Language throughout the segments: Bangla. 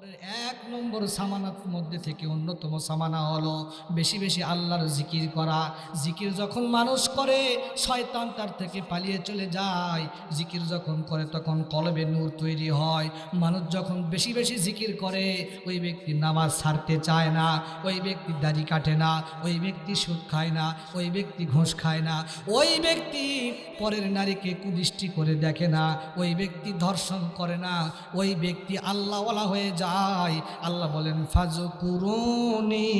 কবরের এক নম্বর সামানার মধ্যে থেকে অন্যতম সামানা হলো বেশি বেশি আল্লাহর জিকির করা। জিকির যখন মানুষ করে, শয়তান তার থেকে পালিয়ে চলে যায়। জিকির যখন করে, তখন কলবে নূর তৈরি হয়। মানুষ যখন বেশি বেশি জিকির করে, ওই ব্যক্তি নামাজ ছাড়তে চায় না, ওই ব্যক্তি দাড়ি কাটে না, ওই ব্যক্তি সুদ খায় না, ওই ব্যক্তি ঘোষ খায় না। ওই ব্যক্তি পরের নারীকে কুদৃষ্টি করে দেখে না, ওই ব্যক্তি ধর্ষণ করে না, ওই ব্যক্তি আল্লাহওয়ালা হয়ে যায়। আল্লাহ বলেন ফাজ কুরুনি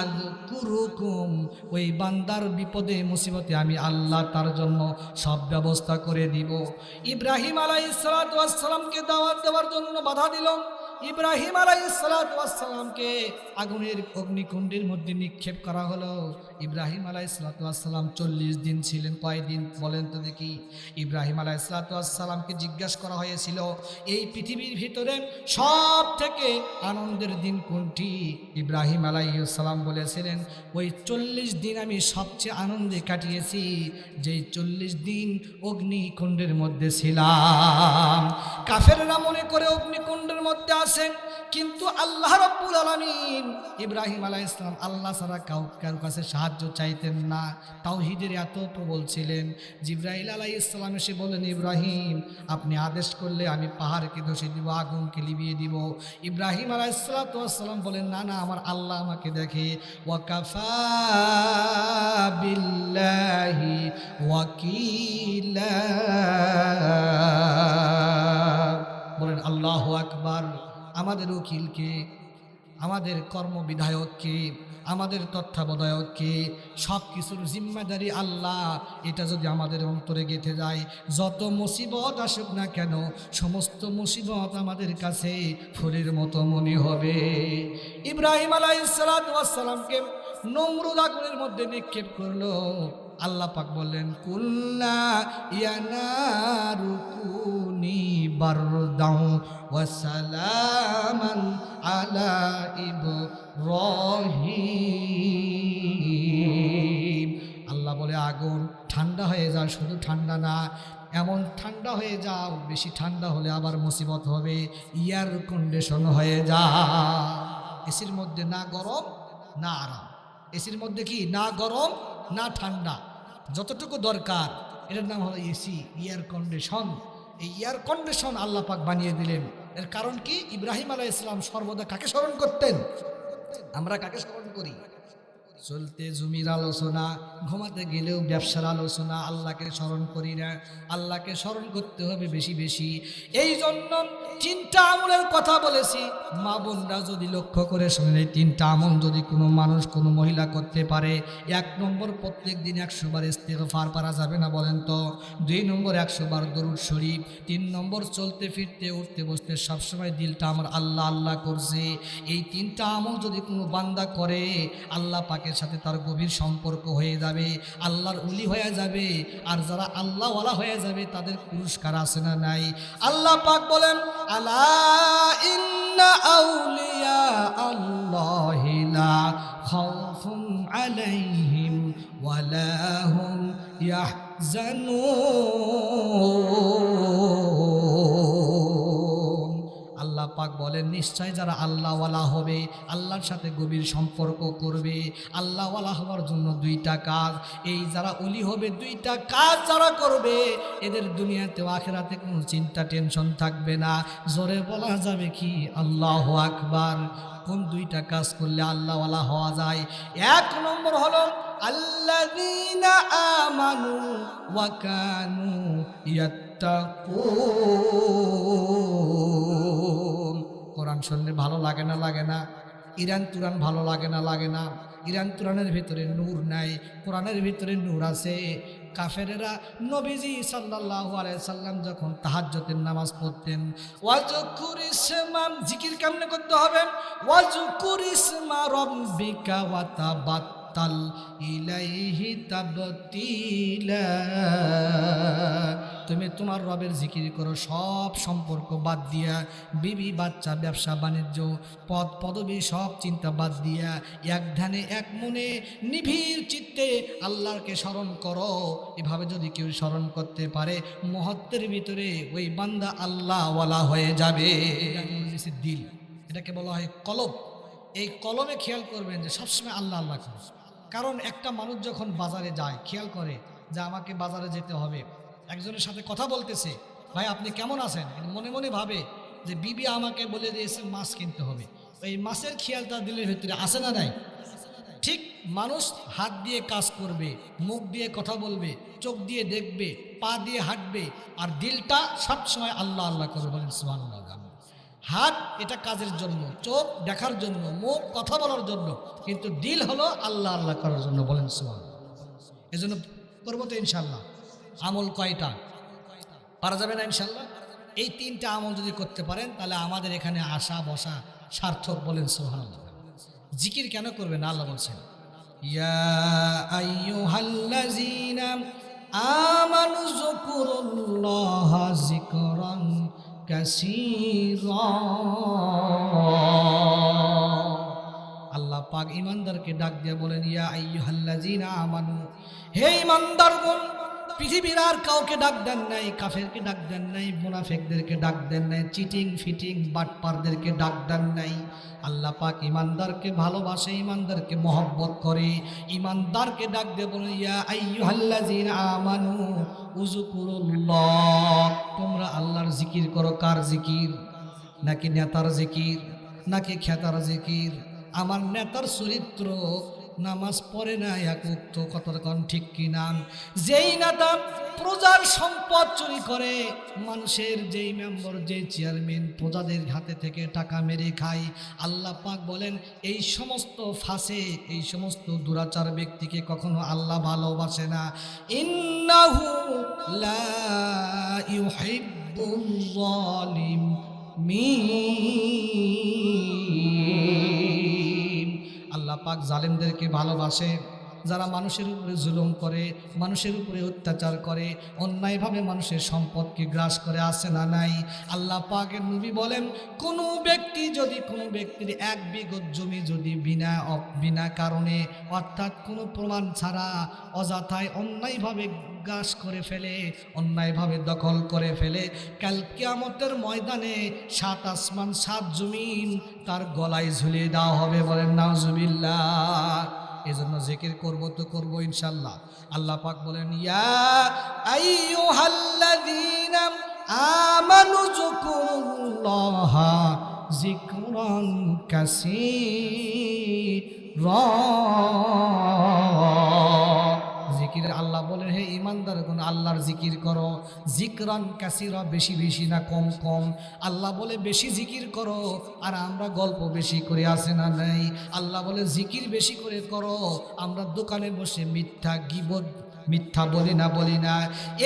আজ কুরুকুম ওই বান্দার বিপদে, মুসিবতে আমি আল্লাহ তার জন্য সব ব্যবস্থা করে দিব। ইব্রাহিম আলাই সালামকে দাওয়াত দেওয়ার জন্য বাধা দিল ইব্রাহিম আলাই আগুনের অগ্নিকুণ্ডের মধ্যে নিক্ষেপ করা হলো। ইব্রাহিম আলাই চল্লিশ দিন ছিলেন। কয়দিন বলেন তো দেখি। ইব্রাহিম আলাই সালাতামকে জিজ্ঞাসা করা হয়েছিল, এই পৃথিবীর ভিতরে সব থেকে আনন্দের দিন কোনটি? ইব্রাহিম আলাইসালাম বলেছিলেন, ওই চল্লিশ দিন আমি সবচেয়ে আনন্দে কাটিয়েছি, যেই চল্লিশ দিন অগ্নিকুণ্ডের মধ্যে ছিলাম। কাফেররা মনে করে অগ্নিকুণ্ডের মধ্যে আসেন কিন্তু আল্লাহ রব্বুল আলমিন ইব্রাহিম আলাহ ইসলাম আল্লাহ ছাড়া কাউ, কারও কাছে সাহায্য চাইতেন না। তাওহিদের এত প্রবল ছিলেন। জিব্রাহিল আলাহ ইসলাম এসে বলেন ইব্রাহিম, আপনি আদেশ করলে আমি পাহাড়কে ধসে দিব, আগুনকে লিবিয়ে দিব। ইব্রাহিম আলাহ ইসলাতাম বলেন না না, আমার আল্লাহ আমাকে দেখে। ওয়াকাফা বিল্লাহি ওয়াকিলা। বলেন, আল্লাহ আকবার। আমাদের উকিলকে আমাদের কর্মবিধায়ককে আমাদের তত্ত্বাবধায়ককে সব কিছুর জিম্মাদারি আল্লাহ। এটা যদি আমাদের অন্তরে গেঁথে যায়, যত মুসিবত আসুক না কেন, সমস্ত মুসিবত আমাদের কাছে ফুলের মতো মনে হবে। ইব্রাহিম আলাইসালামকে নমরুদ আগুনের মধ্যে নিক্ষেপ করল। আল্লাহ পাক বললেন, কুল্লা ইয়ানারুকুনি বারদাউ ওয়া সালামান আলা ইব্রাহিম। আল্লাহ বলে, আগুন ঠান্ডা হয়ে যায়, শুধু ঠান্ডা না, এমন ঠান্ডা হয়ে যাও, বেশি ঠান্ডা হলে আবার মুসিবত হবে, ইয়ার কন্ডিশন হয়ে যা। এসির মধ্যে না গরম, না আরাম। এসির মধ্যে কি? না গরম, না ঠান্ডা। যতটুকু দরকার, এটার নাম হলো এসি এয়ার কন্ডিশন এই এয়ার কন্ডিশন আল্লাহ পাক বানিয়ে দিলেন। এর কারণ কি? ইব্রাহিম আলাহ ইসলাম সর্বদা কাকে স্মরণ করতেন? আমরা কাকে স্মরণ করি? চলতে জমির আলোচনা ঘুমাতে গেলেও ব্যবসার আলোচনা আল্লাহকে স্মরণ করি না। আল্লাহকে স্মরণ করতে হবে বেশি বেশি। এই জন্য তিনটা আমলের কথা বলেছি। মা বোনরা যদি লক্ষ্য করে শোনেন এই তিনটা আমল যদি কোনো মানুষ, কোনো মহিলা করতে পারে, এক নম্বর প্রত্যেক দিন একশো বার ফার পারা যাবে না বলেন তো? দুই নম্বর একশো বার দরুদ শরীফ, তিন নম্বর চলতে ফিরতে, উঠতে বসতে সবসময় দিলটা আমার আল্লাহ আল্লাহ করছে। এই তিনটা আমল যদি কোনো বান্দা করে, আল্লাহ পাকের সাথে তার গভীর সম্পর্ক হয়ে যাবে। আল্লাহর উলি হয়ে যাবে। আর যারা আল্লাহওয়ালা হয়ে যাবে, তাদের পুরস্কার আছে না নাই? আল্লাহ পাক বলেন, আলা ইন্না আউলিয়া আল্লাহি আল্লাহ পাক বলেন, নিশ্চয় যারা আল্লাহওয়ালা হবে, আল্লাহর সাথে গভীর সম্পর্ক করবে। আল্লাহওয়ালা হওয়ার জন্য দুইটা কাজ। এই যারা অলি হবে, দুইটা কাজ যারা করবে, এদের দুনিয়াতে আখেরাতে কোনো চিন্তা, টেনশন থাকবে না। জোরে বলা যাবে কি? আল্লাহ আকবার। কোন দুইটা কাজ করলে আল্লাহওয়ালা হওয়া যায়? এক নম্বর হলো ইয়াত্তাকুন। কোরআন শুনলে ভালো লাগে না লাগে না। ইরান তুরান ভালো লাগে না লাগে না। ইরান তুরানের ভিতরে নূর নাই, কোরআনের ভিতরে নূর আছে। কাফেরেরা নবীজি সাল্লাল্লাহু আলাইহি সাল্লাম যখন তাহাজ্জুদের নামাজ পড়তেন ওয়াজকুর ইসমাম জিকির কেমনে করতে হবে? ওয়াজকুর ইসমা রাব্বিকা ওয়া তাবাত্তাল ইলাইহি তাবতিলা। তুমি তোমার রবের জিকির করো, সব সম্পর্ক বাদ দিয়া, বিবি, বাচ্চা, ব্যবসা, বাণিজ্য, পদ, পদবি, সব চিন্তা বাদ দিয়া, এক ধ্যানে, এক মনে, নিবিড় চিত্তে আল্লাহকে স্মরণ করো। এভাবে যদি কেউ স্মরণ করতে পারে, মহত্বের ভিতরে ওই বান্দা আল্লাহওয়ালা হয়ে যাবে। দিল এটাকে বলা হয় কলব এই কলমে খেয়াল করবেন যে সবসময় আল্লাহ আল্লাহ কারণ একটা মানুষ যখন বাজারে যায়, খেয়াল করে যে আমাকে বাজারে যেতে হবে একজনের সাথে কথা বলতেছে, ভাই, আপনি কেমন আছেন? মনে মনে ভাবে যে, বিবি আমাকে বলে দিয়েছে মাছ কিনতে হবে। এই মাছের খেয়ালটা দিলের ভিতরে আসে না নাই? ঠিক মানুষ হাত দিয়ে কাজ করবে, মুখ দিয়ে কথা বলবে, চোখ দিয়ে দেখবে, পা দিয়ে হাঁটবে, আর দিলটা সবসময় আল্লাহ আল্লাহ করবে বলেন সুহান হাত এটা কাজের জন্য, চোখ দেখার জন্য, মুখ কথা বলার জন্য, কিন্তু দিল হলো আল্লাহ আল্লাহ করার জন্য বলেন সুহান এজন্য করব তো ইনশাল্লাহ আমল কয়টা? পারা যাবে না ইনশাল্লাহ এই তিনটা আমল যদি করতে পারেন, তাহলে আমাদের এখানে আসা বসা সার্থক বলেন সোহান জিকির কেন করবেন আল্লাহ বলছেন আল্লাহ পাক ইমানদারকে ডাক দিয়া বলেন, ইয়া আইয়ুহাল্লাযীনা আমানু, হে ইমানদার ইমানদারগণ পৃথিবীর আর কাউকে ডাক দেন নাই, কাফেরকে ডাক দেন নাই, মুনাফেকদেরকে ডাক দেন নাই, চিটিং ফিটিং বাটপারদেরকে ডাক দেন নাই। আল্লাহ পাক ইমানদারকে ভালোবাসে, ইমানদারকে মহব্বত করে। ইমানদারকে ডাক দিয়ে বলেন ইয়া আইয়ুহাল্লাযীনা আমানু, উযকুরুল্লাহ। তোমরা আল্লাহর জিকির করো, কার জিকির? নাকি নেতার জিকির? নাকি খেতার জিকির? আমার নেতার চরিত্র নামাজ পড়ে না এক উক্ত কতক্ষণ ঠিক কি নাম যেই নেতা প্রজার সম্পদ চুরি করে, মানুষের যেই মেম্বার, যেই চেয়ারম্যান প্রজাদের হাতে থেকে টাকা মেরে খায়, আল্লাহ পাক বলেন, এই সমস্ত ফাঁসে এই সমস্ত দুরাচার ব্যক্তিকে কখনো আল্লাহ ভালোবাসে না। ইন্নাহু লা জালিম আল্লাহ পাক জালেমদেরকে ভালোবাসে। যারা মানুষের উপরে জুলুম করে, মানুষের উপরে অত্যাচার করে, অন্যায়ভাবে মানুষের সম্পদকে গ্রাস করে আসে না নাই? আল্লাহ পাকের নবী বলেন, কোনো ব্যক্তি যদি কোনো ব্যক্তির এক বিগত জমি যদি বিনা বিনা কারণে, অর্থাৎ কোনো প্রমাণ ছাড়া অযথায় অন্যায়ভাবে গ্রাস করে ফেলে, অন্যায়ভাবে দখল করে ফেলে, কাল কিয়ামতের ময়দানে সাত আসমান, সাত জমিন তার গলায় ঝুলিয়ে দেওয়া হবে বলেন, নাউজুবিল্লাহ। এজন্য জিকির করব তো করব ইনশাল্লাহ। আল্লাহ পাক বলেন, ইয়া আইয়ুহাল্লাযীনা আমানু যুকুরুল্লাহ যিকরান কাসীরা। বলেন হে ইমানদার গুণ, আল্লাহর জিকির করো। জিকরান কাসিরা, বেশি বেশি না কম কম। আল্লাহ বলে, বেশি জিকির করো। আর আমরা গল্প বেশি করে আসে না নাই? আল্লাহ বলে, জিকির বেশি করে করো। আমরা দোকানে বসে মিথ্যা গিবদ, মিথ্যা বলি না বলি না।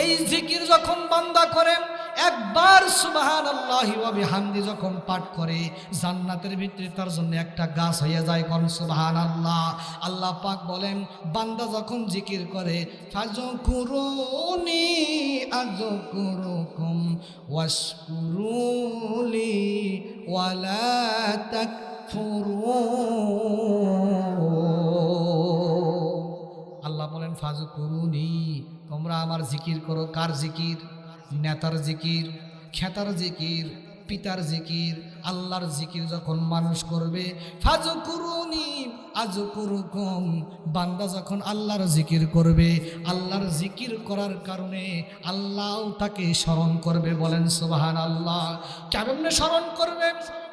এই জিকির যখন বান্দা করে একবার সুবাহান আল্লাহি হামদি যখন পাঠ করে, জান্নাতের ভিতরে তার জন্য একটা গাছ হয়ে যায় কোন সুবাহান আল্লাহ আল্লাহ পাক বলেন, বান্দা যখন জিকির করে ফাজকুরুনি আযকুরুকুম ওয়াশকুরুলি ওয়ালা তাকফুরুন। আল্লাহ বলেন ফাজু করুনি তোমরা আমার জিকির করো, কার জিকির? নেতার জিকির, খেতার জিকির, পিতার জিকির, আল্লাহর জিকির যখন মানুষ করবে ফাজু করুনি আজ করুকম বান্দা যখন আল্লাহর জিকির করবে, আল্লাহর জিকির করার কারণে আল্লাহ তাকে স্মরণ করবে, বলেন সুবাহান আল্লাহ কেমনে স্মরণ করবে?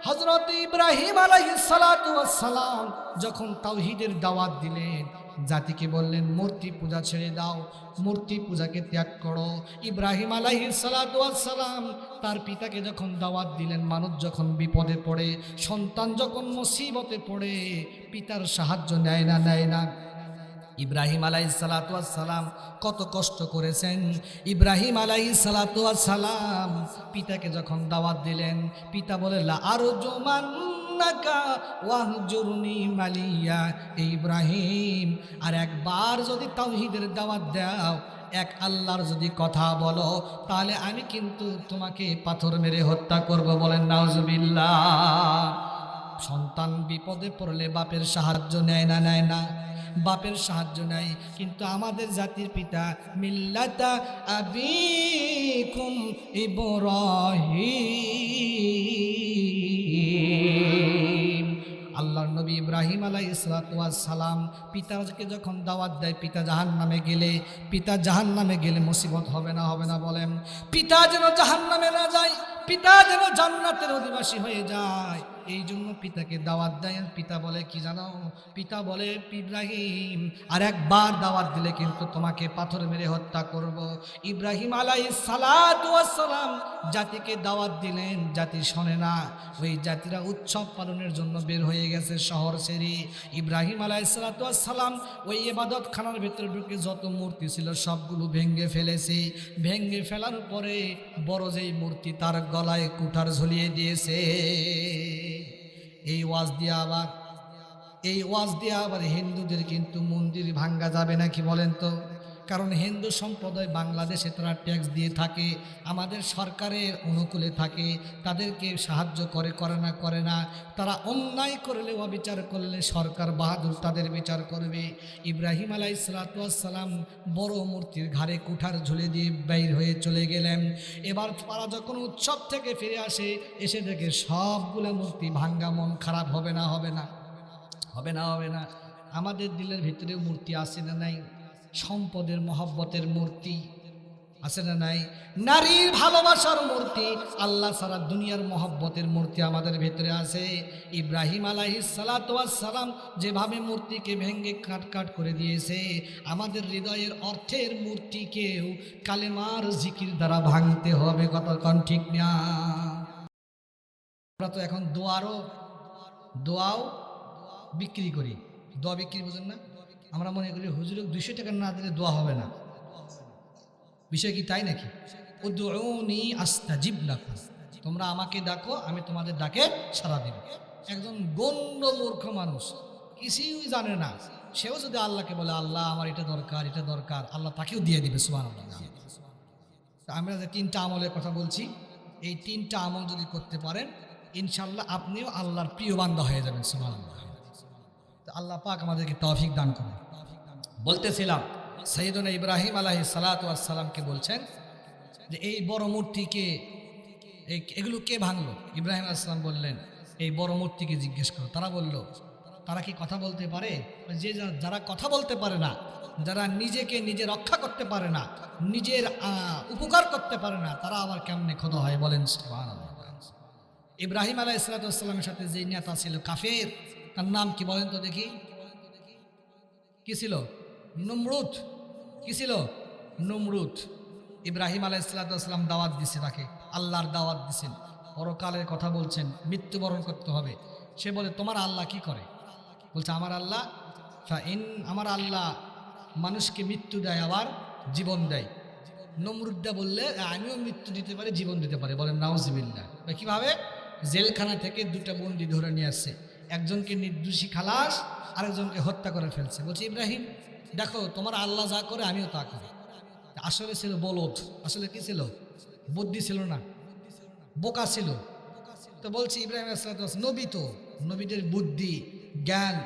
হজরত ইব্রাহিম আলাইহিস সালাতু ওয়াস সালাম যখন তাওহিদের দাওয়াত দিলেন জাতিকে বললেন, মূর্তি পূজা ছেড়ে দাও, মূর্তি পূজাকে ত্যাগ করো। ইব্রাহিম সালাতু সালাম তার পিতাকে যখন দাওয়াত দিলেন, মানুষ যখন বিপদে পড়ে, সন্তান যখন মুসিবতে পড়ে, পিতার সাহায্য নেয় না নেয় না। ইব্রাহিম আলাই সালাম কত কষ্ট করেছেন। ইব্রাহিম আলাই সালাম পিতাকে যখন দাওয়াত দিলেন, পিতা বলে আরও জমান ওয়াহজুরনি মালিয়া ইব্রাহিম। আর একবার যদি তাওহীদের দাওয়াত দাও, এক আল্লাহর যদি কথা বলো, তাহলে আমি কিন্তু তোমাকে পাথর মেরে হত্যা করব বলেন, নাউজুবিল্লাহ। সন্তান বিপদে পড়লে বাপের সাহায্য নেয় না নেয় না। বাপের সাহায্য নেয়, কিন্তু আমাদের জাতির পিতা, মিল্লাতা আবিকুম ইব্রাহিম। নবী ইব্রাহিম আলাই সালাম পিতাকে যখন দাওয়াত দেয়, পিতা জাহান নামে গেলে, পিতা জাহান নামে গেলে মুসিবত হবে না হবে না বলেন। পিতা যেন জাহান নামে না যায়, পিতা যেন জান্নাতের অধিবাসী হয়ে যায়। এই জন্য পিতাকে দাওয়াত দেয়। পিতা বলে, কি জানো? পিতা বলে, ইব্রাহিম আর একবার দাওয়াত দিলে কিন্তু তোমাকে পাথর মেরে হত্যা করব। ইব্রাহিম আলাই সালাম জাতিকে দাওয়াত দিলেন। জাতি শোনে না। ওই জাতিরা উৎসব পালনের জন্য বের হয়ে গেছে শহর সেরি ইব্রাহিম আলাই সালাম ওই এবাদত খানার ভিতরে ঢুকে যত মূর্তি ছিল সবগুলো ভেঙ্গে ফেলেছে। ভেঙ্গে ফেলার পরে বড় যেই মূর্তি তার গলায় কুঠার ঝুলিয়ে দিয়েছে। এই ওয়াজ দিয়ে আবার, এই ওয়াজ দিয়ে আবার হিন্দুদের কিন্তু মন্দির ভাঙ্গা যাবে নাকি বলেন তো? কারণ হিন্দু সম্প্রদায় বাংলাদেশে তারা ট্যাক্স দিয়ে থাকে, আমাদের সরকারের অনুকূলে থাকে, তাদেরকে সাহায্য করে করে না করে না। তারা অন্যায় করলে অবিচার করলে সরকার বাহাদুর তাদের বিচার করবে। ইব্রাহিম আলাই সালাম বড় মূর্তির ঘাড়ে কুঠার ঝুলে দিয়ে বাইর হয়ে চলে গেলেন। এবার তারা যখন উৎসব থেকে ফিরে আসে, এসে দেখে সবগুলো মূর্তি ভাঙ্গা, মন খারাপ, হবে না হবে না হবে না হবে না। আমাদের দিলের ভিতরে মূর্তি আসে না নাই? সম্পদের মহব্বতের মূর্তি। আছে না নাই? নারীর ভালোবাসার মূর্তি, আল্লাহ সারা দুনিয়ার মহব্বতের মূর্তি আমাদের ভেতরে আছে। ইব্রাহিম আলাহি সালাম যেভাবে মূর্তিকে ভেঙ্গে কাট কাট করে দিয়েছে, আমাদের হৃদয়ের অর্থের মূর্তিকেও কালেমার জিকির দ্বারা ভাঙতে হবে কতক্ষণ ঠিক না? আমরা তো এখন দোয়ারও, দোয়াও বিক্রি করি। দোয়া বিক্রি বুঝেন না? আমরা মনে করি, হুজুরে দুশো টাকা না দিলে দোয়া হবে না। বিষয় কি তাই নাকি? তোমরা আমাকে ডাকো, আমি তোমাদের ডাকে সারা দেব। একজন গণ্য মূর্খ মানুষ, কিছুই জানে না। সেও যদি আল্লাহকে বলে, আল্লাহ, আমার এটা দরকার এটা দরকার, আল্লাহ তাকেও দিয়ে দিবে সুবান আমরা যে তিনটা আমলের কথা বলছি, এই তিনটা আমল যদি করতে পারেন ইনশাল্লাহ আপনিও আল্লাহর প্রিয় বান্ধব হয়ে যাবেন সুবান তো আল্লাহ পাক আমাদেরকে তৌফিক দান করে বলতেছিলাম, সৈয়দনা ইব্রাহিম আলাহি সালাতামকে বলছেন যে, এই বড় মূর্তিকে এগুলো কে ভাঙলো? ইব্রাহিম আসলাম বললেন, এই বড় মূর্তিকে জিজ্ঞেস করো। তারা বলল, তারা কি কথা বলতে পারে? যে যারা কথা বলতে পারে না, যারা নিজেকে নিজে রক্ষা করতে পারে না, নিজের উপকার করতে পারে না, তারা আবার কেমনে খোদা হয় বলেন। ইব্রাহিম আলাহ ইসলাতামের সাথে যে নেতা ছিল কাফের তার নাম কি বলেন তো দেখি? কি ছিল? নমরুদ। কি ছিল? নমরুদ। ইব্রাহিম আলাহ ইসলাতাম দাওয়াত দিছে তাকে। আল্লাহর দাওয়াত দিছেন। পরকালের কথা বলছেন। মৃত্যুবরণ করতে হবে। সে বলে, তোমার আল্লাহ কি করে? বলছে, আমার আল্লাহ ইন, আমার আল্লাহ মানুষকে মৃত্যু দেয়, আবার জীবন দেয়। নমরুদ্দা বললে, আমিও মৃত্যু দিতে পারি, জীবন দিতে পারি। বলেন নাউজিবিল্লা কীভাবে? জেলখানা থেকে দুটা বন্দি ধরে নিয়ে আসছে। একজনকে নির্দোষী খালাস, আরেকজনকে হত্যা করে ফেলছে। বলছে, ইব্রাহিম, দেখো, তোমার আল্লাহ যা করে, আমিও তা করি। আসলে ছিল বলদ। আসলে কি ছিল? বুদ্ধি ছিল না। বোকা ছিল। তো বলছি, ইব্রাহিম নবী তো। নবীদের বুদ্ধি, জ্ঞান,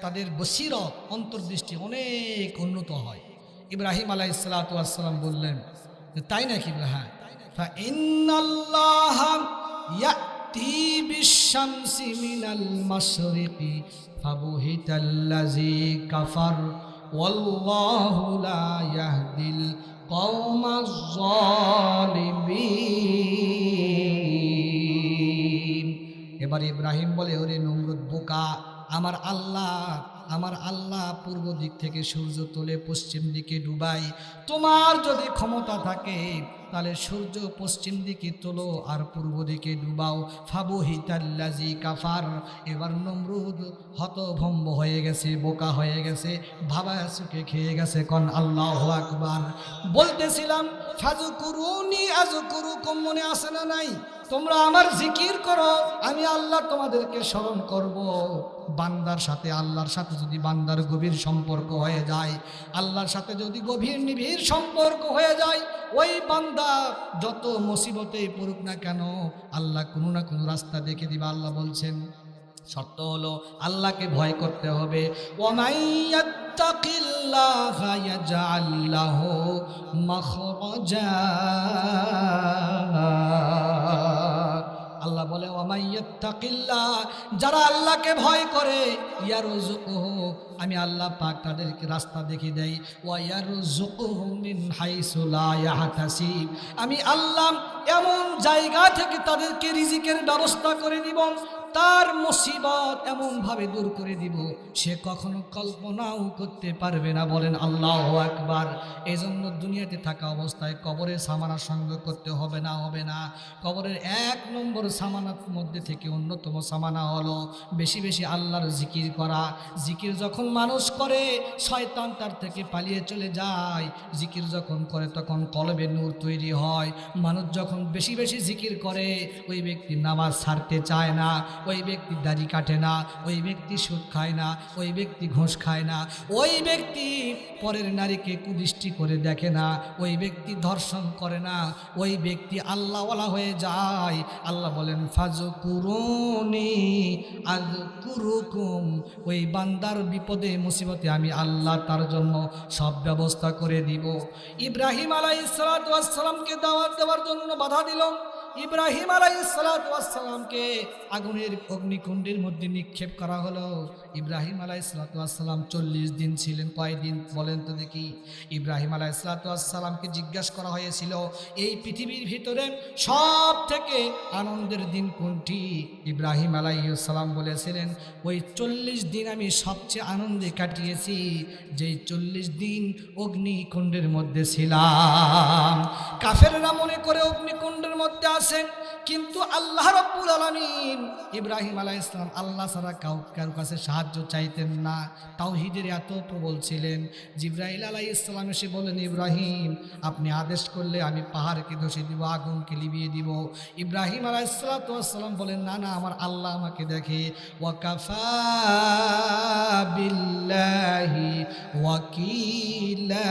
তাদের বসিরত, অন্তর্দৃষ্টি অনেক উন্নত হয়। ইব্রাহিম আলাহ ইসালাতাম বললেন, তাই নাকি? হ্যাঁ। আতি মিনাল মাশরিকি ফাবুহিতাল্লাজি কাফার এবার ইব্রাহিম বলে, ওরে নমরুদ বোকা, আমার আল্লাহ আমার আল্লাহ পূর্ব দিক থেকে সূর্য তোলে পশ্চিম দিকে ডুবাই তোমার যদি ক্ষমতা থাকে তাহলে সূর্য পশ্চিম দিকে তোলো আর পূর্ব দিকে ডুবাও। ফাবু হিতাল্লাজি কাফার। এবার নমরুদ হতভম্ব হয়ে গেছে, বোকা হয়ে গেছে, ভাবা সুখে খেয়ে গেছে কন আল্লাহ আকবার। বলতেছিলাম ফাজু করুনি আজু করু কম মনে আসে না নাই? তোমরা আমার জিকির করো, আমি আল্লাহ তোমাদেরকে স্মরণ করব। বান্দার সাথে, আল্লাহর সাথে যদি বান্দার গভীর সম্পর্ক হয়ে যায়, আল্লাহর সাথে যদি গভীর নিবিড় সম্পর্ক হয়ে যায়, ওই বান্দা যত মুসিবতে পড়ুক না কেন, আল্লাহ কোনো না কোনো রাস্তা দেখে দিবা। আল্লাহ বলছেন, শর্ত হলো আল্লাহকে ভয় করতে হবে। ওমাইয়াত্তাকিল্লাহা ইয়াজআল লাহু মাখরাজা। আল্লাহ বলে ওমাইয়াকিল্লা যারা আল্লাহকে ভয় করে ইয়ার আমি আল্লাহ পাক তাদেরকে রাস্তা দেখিয়ে দেই ইয়াহতাসিব আমি আল্লাহ এমন জায়গা থেকে তাদেরকে রিজিকের ব্যবস্থা করে দিব তার মুসিবত এমনভাবে দূর করে দিব, সে কখনো কল্পনাও করতে পারবে না। বলেন, আল্লাহ একবার এই জন্য দুনিয়াতে থাকা অবস্থায় কবরের সামানার সঙ্গ করতে হবে না হবে না। কবরের এক নম্বর সামানার মধ্যে থেকে অন্যতম সামানা হলো বেশি বেশি আল্লাহর জিকির করা। জিকির যখন মানুষ করে, শয়তান তার থেকে পালিয়ে চলে যায়। জিকির যখন করে, তখন কলবে নূর তৈরি হয়। মানুষ যখন বেশি বেশি জিকির করে, ওই ব্যক্তি নামাজ ছাড়তে চায় না। ওই ব্যক্তি দাড়ি কাটে না, ওই ব্যক্তি সুদ খায় না, ওই ব্যক্তি ঘুষ খায় না, ওই ব্যক্তি পরের নারীকে কুদৃষ্টি করে দেখে না, ওই ব্যক্তি ধর্ষণ করে না, ওই ব্যক্তি আল্লাহ আল্লাহওয়ালা হয়ে যায়। আল্লাহ বলেন ফাজু কুরুনি আজ কুরুকুম ওই বান্দার বিপদে, মুসিবতে আমি আল্লাহ তার জন্য সব ব্যবস্থা করে দিব। ইব্রাহিম আলাই সালাতামকে দাওয়াত দেওয়ার জন্য বাধা দিল। ইব্রাহিম আলাইসালামকে আগুনের অগ্নিকুণ্ডের মধ্যে নিক্ষেপ করা হলো। ইব্রাহিম আলাইসালাম চল্লিশ দিন ছিলেন। কয়দিন বলেন তো দেখি। ইব্রাহিম আলাইসালামকে জিজ্ঞাসা করা হয়েছিল, এই পৃথিবীর ভিতরে সব থেকে আনন্দের দিন কোনটি? ইব্রাহিম আলাইসালাম বলেছিলেন, ওই চল্লিশ দিন আমি সবচেয়ে আনন্দে কাটিয়েছি, যেই চল্লিশ দিন অগ্নিকুণ্ডের মধ্যে ছিলাম। কাফেররা মনে করে অগ্নিকুণ্ডের মধ্যে আসেন কিন্তু আল্লাহ রব্বুল আলমিন ইব্রাহিম আলাহ ইসলাম আল্লাহ ছাড়া কাউ কারও কাছে সাহায্য চাইতেন না। তাওহিদের এত প্রবল ছিলেন জিব্রাহিল আলাহ ইসলাম এসে বলেন ইব্রাহিম, আপনি আদেশ করলে আমি পাহাড়কে ধসে দিব, আগুনকে লিবিয়ে দিব। ইব্রাহিম আলাহ ইসলাতাম বলেন না না, আমার আল্লাহ আমাকে দেখে। ওয়াকাফা বিল্লাহি ওয়াকিলা।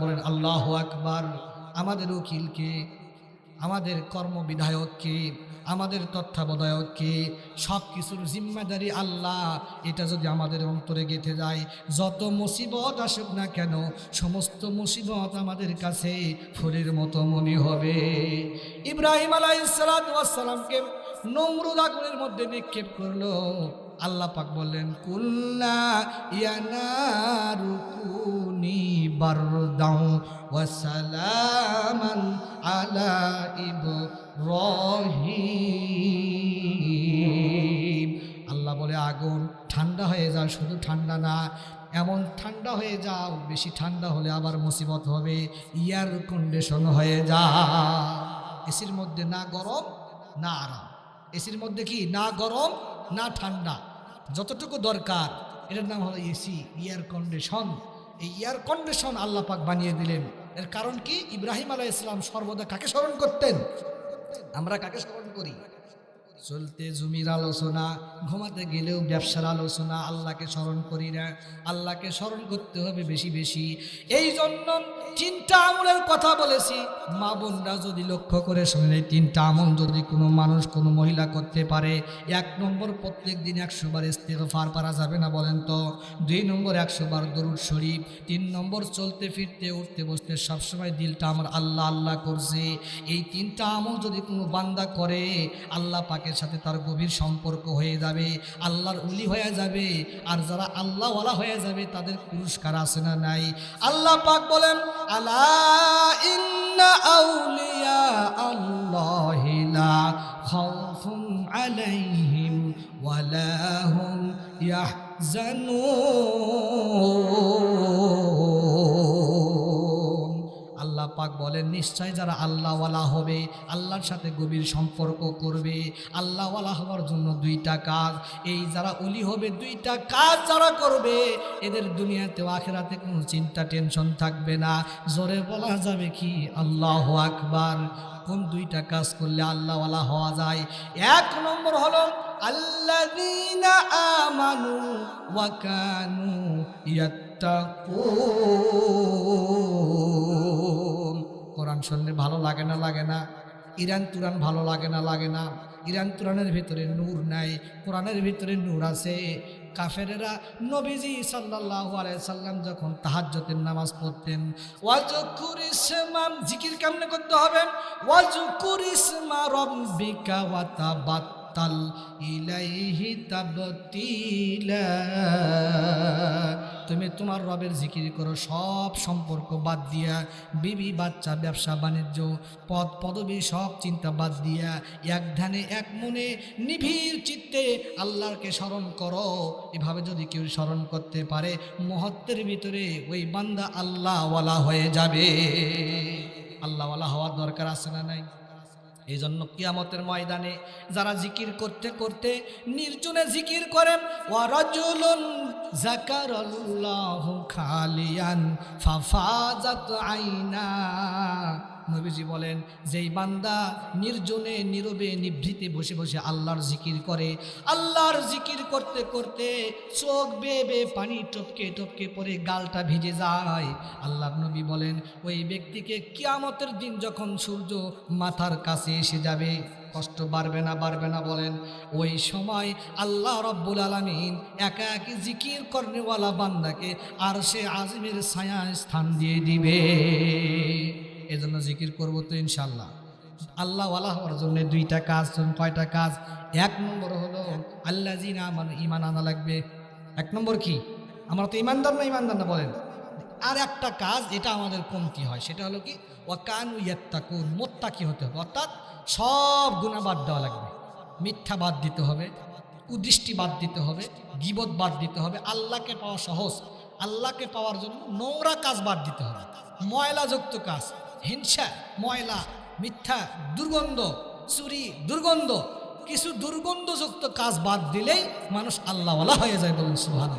বলেন, আল্লাহ আকবার। আমাদের উকিলকে আমাদের কর্মবিধায়ককে আমাদের তত্ত্বাবধায়ককে সব কিছুর জিম্মাদারি আল্লাহ। এটা যদি আমাদের অন্তরে গেঁথে যায়, যত মুসিবত আসুক না কেন, সমস্ত মুসিবত আমাদের কাছে ফুলের মতো মনে হবে। ইব্রাহিম আলাইসালামকে নমরুদ আগুনের মধ্যে নিক্ষেপ করল। আল্লাহ পাক বললেন, কুল্লা ইয়ানারুকুনি বারদাউ ওয়া সালামান আলা ইব্রাহিম। আল্লাহ বলে, আগুন ঠান্ডা হয়ে যাও শুধু ঠান্ডা না, এমন ঠান্ডা হয়ে যাও, বেশি ঠান্ডা হলে আবার মুসিবত হবে, ইয়ার কন্ডিশন হয়ে যা। এসির মধ্যে না গরম, না আরাম। এসির মধ্যে কি? না গরম না ঠান্ডা, যতটুকু দরকার, এটার নাম হলো এসি, এয়ার কন্ডিশন। এই এয়ার কন্ডিশন আল্লাহ পাক বানিয়ে দিলেন। এর কারণ কি? ইব্রাহিম আলাহ ইসলাম সর্বদা কাকে স্মরণ করতেন? আমরা কাকে স্মরণ করি? চলতে জমির আলোচনা, ঘুমাতে গেলেও ব্যবসার আলোচনা, আল্লাহকে স্মরণ করি না। আল্লাহকে স্মরণ করতে হবে বেশি বেশি। এই জন্য তিনটা আমলের কথা বলেছি। মা বোনরা যদি লক্ষ্য করে এই তিনটা আমল যদি কোনো মানুষ, কোনো মহিলা করতে পারে, এক নম্বর প্রত্যেক দিন একশো বার ফার পারা যাবে না বলেন তো? দুই নম্বর একশো বার দরুদ শরীফ, তিন নম্বর চলতে, ফিরতে, উঠতে, বসতে, সবসময় দিলটা আমার আল্লাহ আল্লাহ করছে। এই তিনটা আমল যদি কোনো বান্দা করে, আল্লাহ পাকের সাথে তার গভীর সম্পর্ক হয়ে যাবে, আল্লাহর উলি হয়ে যাবে, আর যারা আল্লাহওয়ালা হয়ে যাবে তাদের পুরস্কার আছে না নাই? আল্লাহ পাক বলেন আল্লাহ ইন্না আউলিয়া আলাইহিম পাক বলেন, নিশ্চয় যারা আল্লাহওয়ালা হবে, আল্লাহর সাথে গভীর সম্পর্ক করবে। আল্লাহওয়ালা হওয়ার জন্য দুইটা কাজ। এই যারা অলি হবে, দুইটা কাজ যারা করবে, এদের দুনিয়াতেও আখেরাতে কোনো চিন্তা, টেনশন থাকবে না। জোরে বলা যাবে কি? আল্লাহ আকবার। কোন দুইটা কাজ করলে আল্লাহওয়ালা হওয়া যায়? এক নম্বর হলো, আল্লাযীনা আমানু কোরআন শুনলে ভালো লাগে না লাগে না। ইরান তুরান ভালো লাগে না লাগে না। ইরান তুরানের ভিতরে নূর নাই, কোরআনের ভিতরে নূর আছে। কাফেরেরা নবীজি আলাইহি সাল্লাম যখন তাহাজ্জুদের নামাজ পড়তেন, ওয়াজকুর ইসমাম জিকির কেমনে করতে হবে? ওয়াজকুর ইসমা রাব্বিকা ওয়া তাবাত্তাল ইলাইহি তাবতিলা তুমি তোমার রবের জিকির করো, সব সম্পর্ক বাদ দিয়া, বিবি, বাচ্চা, ব্যবসা, বাণিজ্য, পদ, পদবী সব চিন্তা বাদ দিয়া, এক ধ্যানে, এক মনে, নিবিড় চিত্তে আল্লাহকে স্মরণ করো। এভাবে যদি কেউ স্মরণ করতে পারে, মহত্বের ভিতরে ওই বান্দা আল্লাহওয়ালা হয়ে যাবে। আল্লাহওয়ালা হওয়ার দরকার আছে না নাই? এই জন্য কিয়ামতের ময়দানে যারা জিকির করতে করতে নির্জনে জিকির করেন ওয়ারাজুলুন খালিয়ান ফাফাজাত আইনা। নবীজি বলেন, যেই বান্দা নির্জনে, নীরবে, নিভৃতে বসে বসে আল্লাহর জিকির করে, আল্লাহর জিকির করতে করতে চোখ বেয়ে বেয়ে পানি টপকে টপকে পরে গালটা ভিজে যায়। আল্লাহর নবী বলেন, ওই ব্যক্তিকে কিয়ামতের দিন যখন সূর্য মাথার কাছে এসে যাবে, কষ্ট বাড়বে না বাড়বে না বলেন। ওই সময় আল্লাহ রব্বুল আলমিন একা একই জিকির কর্নেওয়ালা বান্দাকে আর সে আজমের ছায়া স্থান দিয়ে দিবে। এজন্য জিকির করব তো ইনশাল্লাহ। আল্লাহ আল্লাহ হওয়ার জন্য দুইটা কাজ কয়টা কাজ? এক নম্বর হলো আল্লাহ জিনা আমার ইমান আনা লাগবে। এক নম্বর কি? আমরা তো ইমানদার না ইমানদার না বলেন? আর একটা কাজ, এটা আমাদের কমতি হয়, সেটা হলো কি? ওয়াকানু ইয়াত্তাকুন, মোত্তাকি হতে হবে। অর্থাৎ সব গুণা বাদ দেওয়া লাগবে। মিথ্যা বাদ দিতে হবে, কুদৃষ্টি বাদ দিতে হবে, গিবত বাদ দিতে হবে, আল্লাহকে পাওয়া সহজ। আল্লাহকে পাওয়ার জন্য নোংরা কাজ বাদ দিতে হবে। ময়লাযুক্ত কাজ। হিংসা, ময়লা, মিথ্যা, দুর্গন্ধ, চুরি, দুর্গন্ধ, কিছু দুর্গন্ধযুক্ত কাজ বাদ দিলেই মানুষ আল্লাহওয়ালা হয়ে যায় বলুন সুহান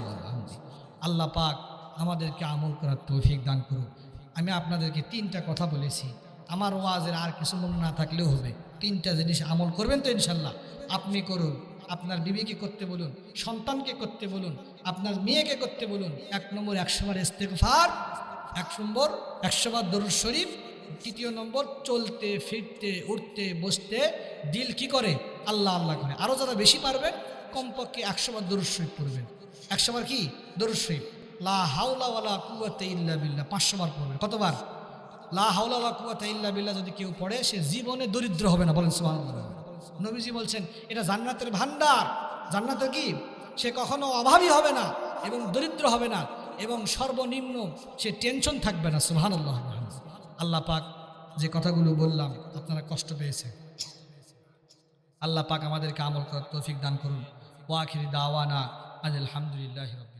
আল্লাহ পাক আমাদেরকে আমল করার তৌফিক দান করুক। আমি আপনাদেরকে তিনটা কথা বলেছি। আমার ওয়াজের আর কিছু মনে না থাকলেও হবে। তিনটা জিনিস আমল করবেন তো ইনশাল্লাহ। আপনি করুন, আপনার বিবিকে করতে বলুন, সন্তানকে করতে বলুন, আপনার মেয়েকে করতে বলুন। এক নম্বর একশোবার ইস্তেকফার এক নম্বর একশোবার দরুদ শরীফ তৃতীয় নম্বর, চলতে, ফিরতে, উঠতে, বসতে, দিল কি করে? আল্লাহ আল্লাহ করে। আরও যারা বেশি পারবেন, কমপক্ষে একশোবার দরুদ শরীফ পড়বেন। একশোবার কি? দরুদ শরীফ। লা হাওলা ওয়ালা কুয়াতে ইল্লা বিল্লাহ। পাঁচশো বার পড়বে কতবার? লা হাওলা ওয়ালা কুয়াতে ইল্লা বিল্লাহ যদি কেউ পড়ে, সে জীবনে দরিদ্র হবে না। বলেন সুবহানাল্লাহ। নবীজি বলছেন, এটা জান্নাতের ভান্ডার জান্নাতের কি? সে কখনো অভাবী হবে না এবং দরিদ্র হবে না এবং সর্বনিম্ন সে টেনশন থাকবে না। সুবহানাল্লাহ। আল্লাহ পাক যে কথাগুলো বললাম, আপনারা কষ্ট পেয়েছে আল্লাহ পাক আমাদেরকে আমল করার তৌফিক দান করুন। ওয়াখির দাওয়ানা আজ আলহামদুলিল্লাহ